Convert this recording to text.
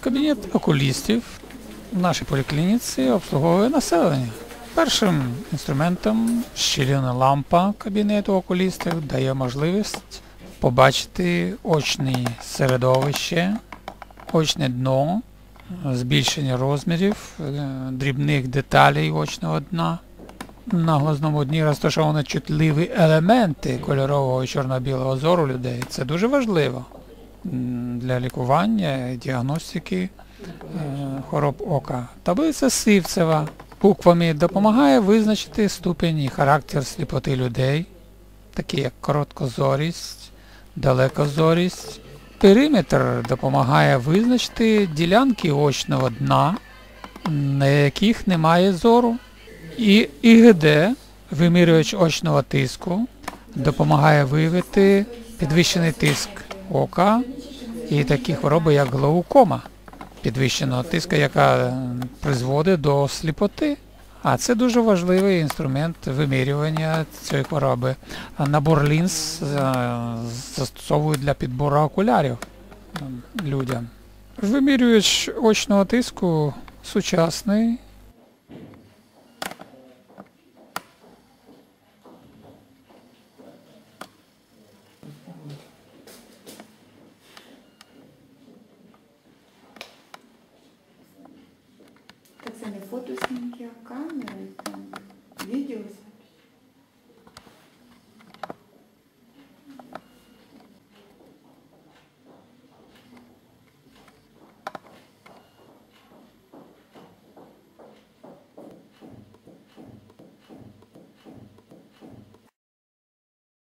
Кабінет окулістів в нашій поліклініці обслуговує населення. Першим інструментом щіліна лампа кабінету окулістів дає можливість побачити очне середовище, очне дно, збільшення розмірів, е, дрібних деталей очного дна. На глазному дні розташовані чутливі елементи кольорового чорно-білого зору людей. Це дуже важливо для лікування діагностики е, хвороб ока. Таблиця Сивцева буквами допомагає визначити ступінь і характер сліпоти людей, такі як короткозорість, далекозорість. Периметр допомагає визначити ділянки очного дна, на яких немає зору. І ІГД, вимірювач очного тиску, допомагає виявити підвищений тиск ока і такі хвороби, як глаукома підвищеного тиска, яка е, призводить до сліпоти. А це дуже важливий інструмент вимірювання цієї хвороби. Набор лінз е, застосовують для підбору окулярів людям. Вимірювач очного тиску сучасний, самі фотоснімки камери, там, відео